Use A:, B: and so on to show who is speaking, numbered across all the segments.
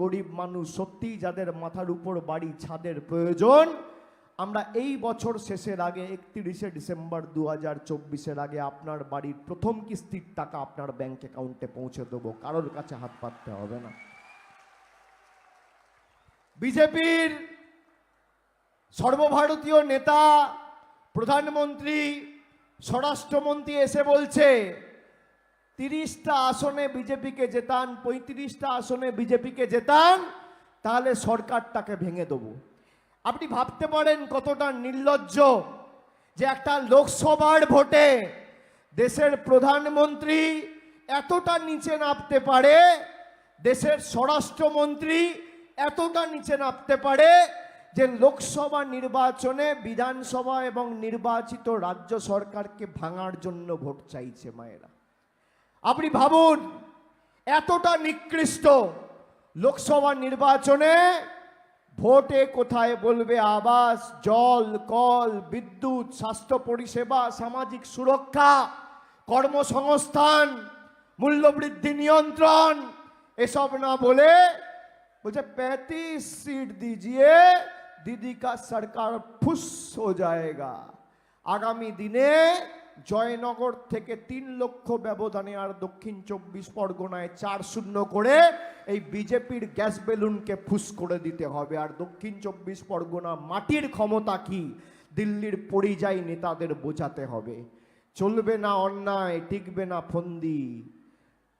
A: গরিব মানুষ সত্যিই যাদের মাথার উপর বাড়ি, ছাদের প্রয়োজন, আমরা এই বছর শেষের আগে একত্রিশে ডিসেম্বর দু হাজার চব্বিশের আগে আপনার বাড়ির প্রথম কিস্তির টাকা আপনার ব্যাংক অ্যাকাউন্টে পৌঁছে দেবো। কারোর কাছে হাত পাততে হবে না। বিজেপির সর্বভারতীয় নেতা, প্রধানমন্ত্রী, স্বরাষ্ট্রমন্ত্রী এসে বলছে তিরিশটা আসনে বিজেপিকে জেতান, পঁয়ত্রিশটা আসনে বিজেপিকে জেতান, তাহলে সরকারটাকে ভেঙে দেবো। আপনি ভাবতে পারেন কতটা নির্লজ্জ যে একটা লোকসভার ভোটে দেশের প্রধানমন্ত্রী এতটা নিচে নামতে পারে, দেশের স্বরাষ্ট্রমন্ত্রী এতটা নিচে নামতে পারে যে লোকসভা নির্বাচনে বিধানসভা এবং নির্বাচিত রাজ্য সরকারকে ভাঙার জন্য ভোট চাইছে মায়েরা। আপনি ভাবুন এতটা নিকৃষ্ট লোকসভা নির্বাচনে ভোটে কোথায় বলবে আবাস জল কল বিদ্যুৎ স্বাস্থ্য পরিষেবা সামাজিক সুরক্ষা কর্মসংস্থান মূল্যবৃদ্ধি নিয়ন্ত্রণ এসব না বলে বলছে पैंतीस सीट दीजिए दीदी का सरकार फुस हो जाएगा আগামী দিনে জয়নগর থেকে তিন লক্ষ ব্যবধানে আর দক্ষিণ চব্বিশ পরগনায় চার শূন্য করে এই বিজেপির গ্যাস বেলুনকে ফুস করে দিতে হবে। আর দক্ষিণ চব্বিশ পরগনা মাটির ক্ষমতা কি, দিল্লির পরিযায়ী নেতাদের বোঝাতে হবে। চলবে না অন্যায়, টিকবে না ফন্দি।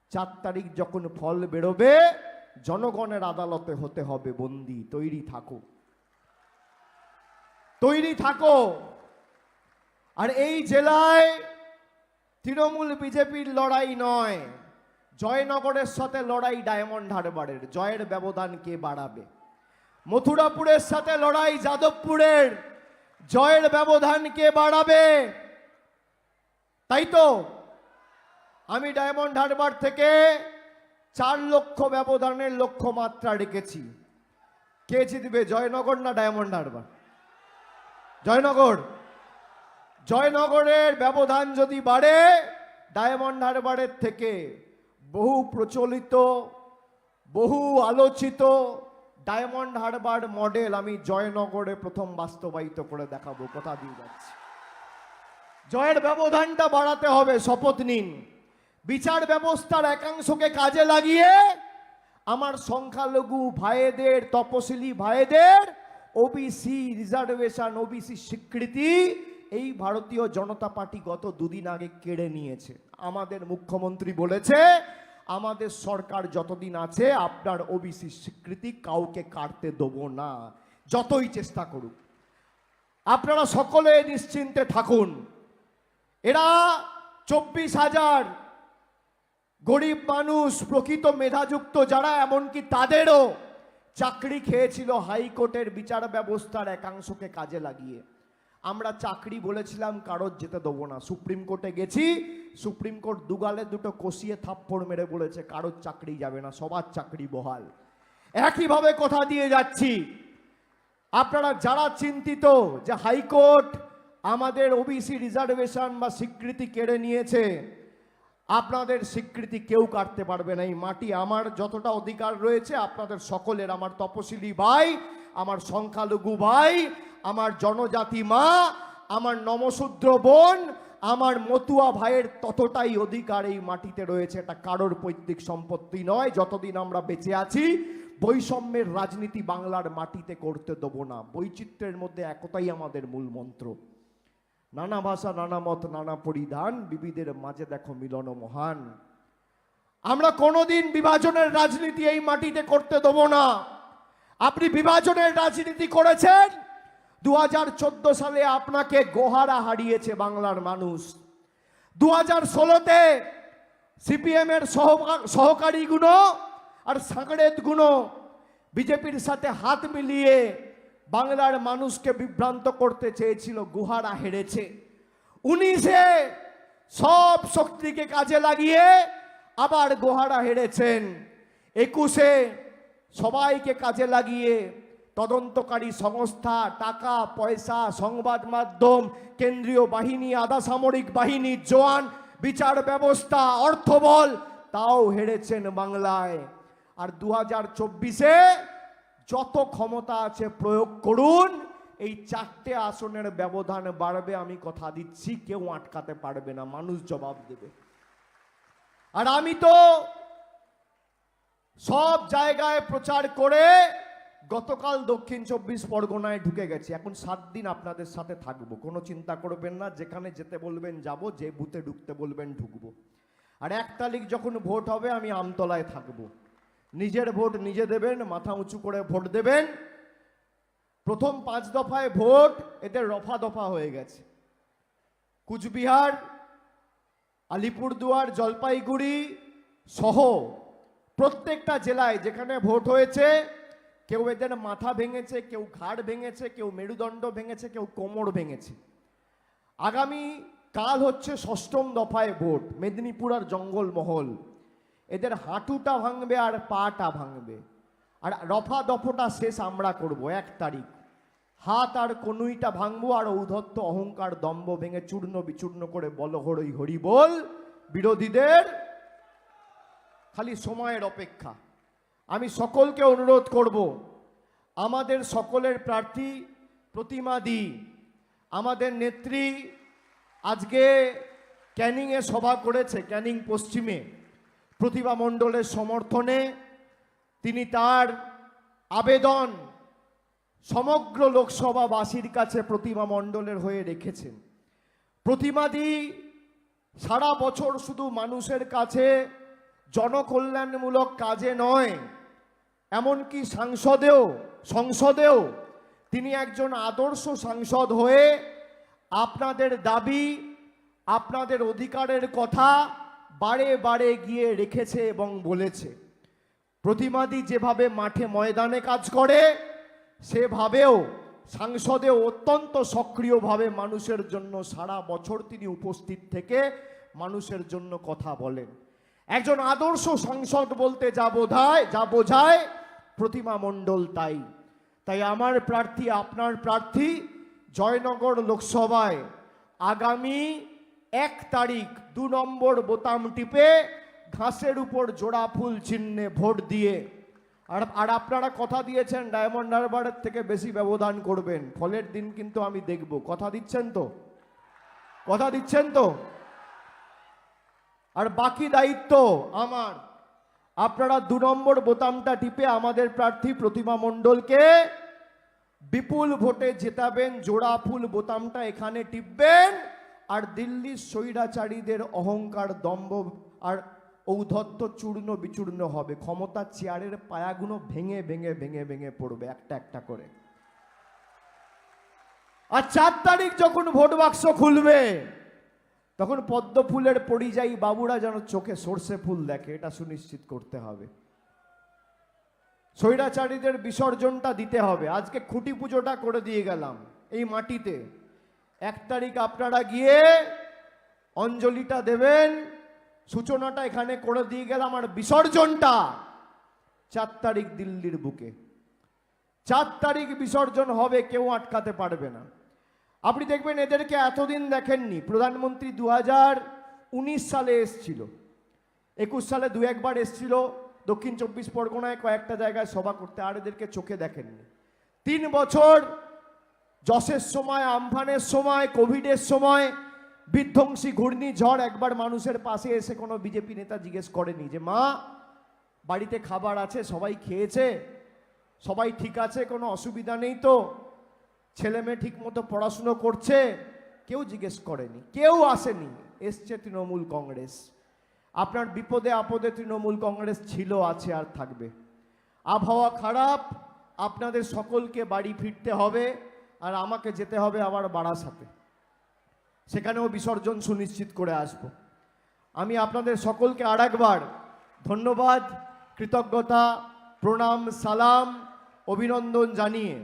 A: চার তারিখ যখন ফল বেরোবে, জনগণের আদালতে হতে হবে বন্দি। তৈরি থাকো। তৈরি থাকো। আর এই জেলায় তৃণমূল বিজেপির লড়াই নয়, জয়নগরের সাথে লড়াই ডায়মন্ড হারবারের, জয়ের ব্যবধান কে বাড়াবে? মথুরাপুরের সাথে লড়াই যাদবপুরের, জয়ের ব্যবধান কে বাড়াবে? তাই তো, আমি ডায়মন্ড হারবার থেকে চার লক্ষ ব্যবধানের লক্ষ্যমাত্রা রেখেছি। কে জিতবে, জয়নগর না ডায়মন্ড হারবার? জয়নগর। জয়নগরের ব্যবধান যদি বাড়ে, ডায়মন্ড হারবারের থেকে বহু প্রচলিত, বহু আলোচিত ডায়মন্ড হারবার মডেল আমি জয়নগরে প্রথম বাস্তবায়িত করে দেখাবো। কথা দিয়ে যাচ্ছি। জয়ের ব্যবধানটা বাড়াতে হবে, শপথ নিন। বিচার ব্যবস্থার একাংশকে কাজে লাগিয়ে আমার সংখ্যালঘু ভাইদের, তপশিলি ভাইদের ওবিসি রিজার্ভেশন ওবিসি স্বীকৃতি এই ভারতীয় জনতা পার্টি গত দুদিন আগে কেড়ে নিয়েছে। আমাদের মুখ্যমন্ত্রী বলেছে, আমাদের সরকার যতদিন আছে, আপনার ওবিসি স্বীকৃতি কাউকে কাটতে দেবো না। যতই চেষ্টা করুক। আপনারা সকলে নিশ্চিন্তে থাকুন। এরা চব্বিশ হাজার গরিব মানুষ, প্রকৃত মেধাযুক্ত যারা, এমনকি তাদেরও চাকরি খেয়েছিল হাইকোর্টের বিচার ব্যবস্থার একাংশকে কাজে লাগিয়ে। আমরা চাকরি বলেছিলাম, কারোর যেতে দেবো না। সুপ্রিম কোর্টে গেছি, সুপ্রিম কোর্ট দুগালে দুটো কষিয়ে থাপ্পড় মেরে বলেছে, কারোর চাকরি যাবে না, সবার চাকরি বহাল। একইভাবে কথা দিয়ে যাচ্ছি। আপনারা যারা চিন্তিত যে হাইকোর্ট আমাদের ওবিসি রিজার্ভেশন বা স্বীকৃতি কেড়ে নিয়েছে, আপনাদের স্বীকৃতি কেউ কাটতে পারবে না। এই মাটি আমার যতটা অধিকার রয়েছে, আপনাদের সকলের, আমার তপশিলি ভাই, আমার সংখ্যালঘু ভাই আমার জনজাতি মা, আমার নমশূদ্র বোন, আমার মতুয়া ভাইয়ের ততটাই অধিকার এই মাটিতে রয়েছে, এটা কারোর পৈতৃক সম্পত্তি নয়, যতদিন আমরা বেঁচে আছি, বৈষম্যের রাজনীতি বাংলার মাটিতে করতে দেবো না। বৈচিত্র্যের মধ্যে একতাই আমাদের মূল মন্ত্র। নানা ভাষা, নানা মত, নানা পরিধান বিবিধের মাঝে দেখো মিলন মহান। আমরা কোনোদিন বিভাজনের রাজনীতি এই মাটিতে করতে দেবো না। আপনি বিভাজনের রাজনীতি করেছেন দু হাজার চোদ্দ সালে আপনাকে গোহারা হারিয়েছে বাংলার মানুষ। দু হাজার ষোলোতে সিপিএমের সহকারীগুলো আর সাঁকড়েতগুলো বিজেপির সাথে হাত মিলিয়ে বাংলার মানুষকে বিভ্রান্ত করতে চেয়েছিল, গুহারা হেরেছে। উনিশে সব শক্তিকে কাজে লাগিয়ে আবার গোহারা হেরেছেন। একুশে সবাইকে কাজে লাগিয়ে তদন্তকারী সংস্থা, টাকা, পয়সা, সংবাদ মাধ্যম, কেন্দ্রীয় বাহিনী, আধা সামরিক বাহিনী জওয়ান বিচার ব্যবস্থা অর্থবল তাও হেরেছেন বাংলায়। আর দু হাজার চব্বিশে যত ক্ষমতা আছে প্রয়োগ করুন, এই চারটে আসনের ব্যবধান বাড়বে, আমি কথা দিচ্ছি, কেউ আটকাতে পারবে না, মানুষ জবাব দেবে। আর আমি তো সব জায়গায় প্রচার করে গতকাল দক্ষিণ চব্বিশ পরগনায় ঢুকে গেছি। এখন সাত দিন আপনাদের সাথে থাকব। কোনো চিন্তা করবেন না, যেখানে যেতে বলবেন যাব, যে বুথে ঢুকতে বলবেন ঢুকবো। আর এক তারিখ যখন ভোট হবে, আমি আমতলায় থাকব। নিজের ভোট নিজে দেবেন, মাথা উঁচু করে ভোট দেবেন। প্রথম পাঁচ দফায় ভোট, এদের রফা দফা হয়ে গেছে। কুচবিহার, আলিপুরদুয়ার, জলপাইগুড়ি সহ প্রত্যেকটা জেলায় যেখানে ভোট হয়েছে কেউ এদের মাথা ভেঙেছে, কেউ ঘাড় ভেঙেছে, কেউ মেরুদণ্ড ভেঙেছে, কেউ কোমর ভেঙেছে। আগামী কাল হচ্ছে ষষ্ঠম দফায় ভোট, মেদিনীপুর আর জঙ্গলমহল এদের হাঁটুটা ভাঙবে আর পাটা ভাঙবে। আর রফা দফটা শেষ আমরা করব, এক তারিখ। হাত আর কনুইটা ভাঙবো আর ঔধত্ত অহংকার দম্ভ ভেঙে চূর্ণ বিচূর্ণ করে বল হরই হরি বল বিরোধীদের খালি সময়ের অপেক্ষা। আমি সকলকে অনুরোধ করব, আমাদের সকলের প্রার্থী প্রতিমা দি। আমাদের নেত্রী আজকে ক্যানিংয়ে সভা করেছে, ক্যানিং পশ্চিমে। প্রতিভা মণ্ডলের সমর্থনে তিনি তার আবেদন সমগ্র লোকসভাবাসীর কাছে প্রতিমা মণ্ডলের হয়ে রেখেছেন। প্রতিমাদি সারা বছর শুধু মানুষের কাছে জনকল্যাণমূলক কাজে নয় এমনকি সাংসদেও, সংসদেও তিনি একজন আদর্শ সাংসদ হয়ে আপনাদের দাবি, আপনাদের অধিকারের কথা বারে বারে গিয়ে রেখেছে এবং বলেছে। প্রতিমাদি যেভাবে মাঠে ময়দানে কাজ করে, সেভাবেও সাংসদে অত্যন্ত সক্রিয়ভাবে মানুষের জন্য সারা বছর তিনি উপস্থিত থেকে মানুষের জন্য কথা বলেন। একজন আদর্শ সংসদ বলতে যা বোধায়, যা বোঝায় প্রতিমা মণ্ডল তাই। তাই আমার প্রার্থী, আপনার প্রার্থী জয়নগর লোকসভায় আগামী এক তারিখ দু নম্বর বোতাম টিপে ঘাসের উপর জোড়া ফুল চিহ্নে ভোট দিয়ে। আর আর আপনারা কথা দিয়েছেন, ডায়মন্ড হারবারের থেকে বেশি ব্যবধান করবেন। ফলের দিন কিন্তু আমি দেখব। কথা দিচ্ছেন তো? কথা দিচ্ছেন তো? আর বাকি দায়িত্ব আমার। আপনারা দু নম্বর বোতামটা টিপে আমাদের প্রার্থী প্রতিমা মণ্ডলকে বিপুল ভোটে জেতাবেন, জোড়া ফুল বোতামটা এখানে টিপবেন। আর দিল্লির স্বৈরাচারীদের অহংকার দম্ভ আর ঔদ্ধত্য চূর্ণ বিচূর্ণ হবে। ক্ষমতার চেয়ারের পায়াগুলো ভেঙে ভেঙে ভেঙে ভেঙে পড়বে একটা একটা করে। আর চার তারিখ যখন ভোট বাক্স খুলবে তখন পদ্ম ফুলের পরিযায়ী বাবুরা যেন চোখে সর্ষে ফুল দেখে, এটা সুনিশ্চিত করতে হবে। স্বৈরাচারীদের বিসর্জনটা দিতে হবে। আজকে খুঁটি পুজোটা করে দিয়ে গেলাম এই মাটিতে। এক তারিখ আপনারা গিয়ে অঞ্জলিটা দেবেন, সূচনাটা এখানে করে দিয়ে গেলাম আর বিসর্জনটা চার তারিখ দিল্লির বুকে। চার তারিখ বিসর্জন হবে, কেউ আটকাতে পারবে না। আপনি দেখবেন এদেরকে এতদিন দেখেননি। প্রধানমন্ত্রী দু উনিশ সালে এসছিল। একুশ সালে দু একবার এসছিল। দক্ষিণ চব্বিশ পরগনায় কয়েকটা জায়গায় সভা করতে, আর এদেরকে চোখে দেখেননি। তিন বছর যশের সময়, আমফানের সময়, কোভিডের সময় বিধ্বংসী ঘূর্ণিঝড় একবার মানুষের পাশে এসে কোনো বিজেপি নেতা জিজ্ঞেস করেনি যে, মা, বাড়িতে খাবার আছে? সবাই খেয়েছে? সবাই ঠিক আছে? কোনো অসুবিধা নেই তো? ছেলে মেয়ে ঠিক মতো পড়াশুনো করছে, কেউ জিজ্ঞেস করেনি, কেউ আসেনি। এসছে তৃণমূল কংগ্রেস। আপনার বিপদে আপদে তৃণমূল কংগ্রেস ছিল, আছে, আর থাকবে। আবহাওয়া খারাপ, আপনাদের সকলকে বাড়ি ফিরতে হবে, আর আমাকে যেতে হবে আবার বারাসাতে। সেখানেও বিসর্জন সুনিশ্চিত করে আসব। আমি আপনাদের সকলকে আর একবার ধন্যবাদ, কৃতজ্ঞতা, প্রণাম, সালাম, অভিনন্দন জানিয়ে